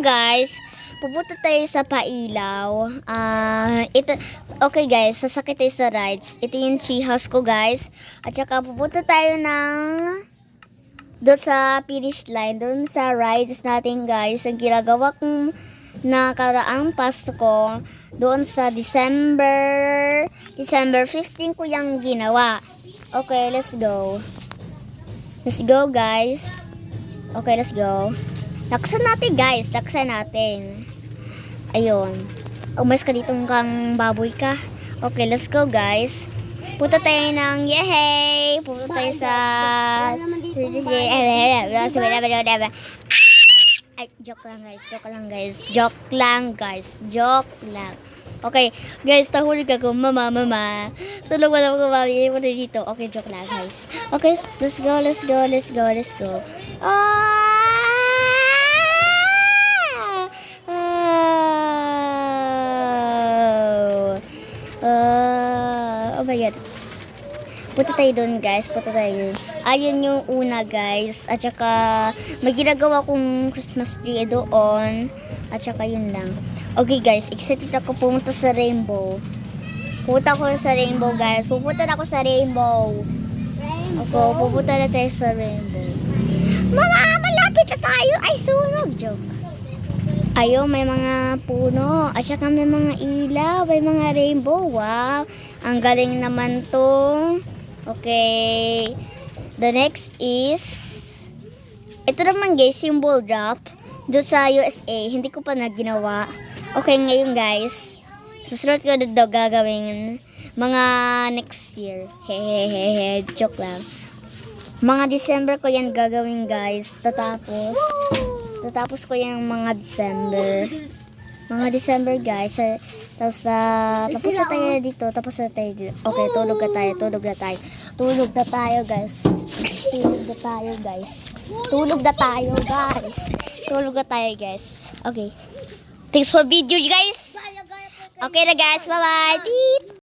guys, pupunta tayo sa Pailaw. Ah, ito, okay guys, sasakit tayo sa rides. Ito yung tree house ko guys. At saka pupunta tayo ng doon sa finish line, doon sa rides natin guys. Ang ginagawa kong nakaraang Pasko, doon sa December, December 15 ko yung ginawa. Okay, let's go. Let's go guys. Okay, let's go. Laksan natin guys, laksan natin. Ayun. Umalis ka dito kang baboy ka. Okay, let's go guys. Punta tayo ng yehey! Punta tayo sa... Ay, joke lang guys, joke lang guys, joke lang guys, joke lang. Okay, guys, tahulog ako, mama, mama. Tulog wala ko mami, punta dito. Okay, joke lang guys. Okay, let's go, let's go, let's go, let's go. Ah! Oh my god. Punta tayo doon guys, punta tayo doon. Ayun yung una guys. At saka may ginagawa kong Christmas tree doon. At saka yun lang. Okay guys, excited ako pumunta sa Rainbow. Pupunta ako sa Rainbow guys. Pupunta ako sa Rainbow. Ako, pupunta na tayo sa Rainbow. Mga malapit na tayo. Ay, sunog. Joke. Ayo, may mga puno. At saka may mga ilaw. May mga rainbow. Wow. Ang galing naman to. Okay. The next is... Ito naman guys, ball drop. Doon sa USA. Hindi ko pa na. Okay, ngayon guys. Susunod ko na gagawin mga next year. Hehehehe. Joke lang. Mga December ko yan gagawin guys. Tatapos. Tatapos ko yung mga December. Mga December guys. Tapos na, tapos na tayo dito. Tapos na tayo dito. Okay, tulog na tayo. Tulog na tayo. Tulog na tayo guys. Tulog na tayo guys. Tulog na tayo guys. Tulog na tayo guys. Okay. Thanks for video guys. Okay na guys. Bye-bye.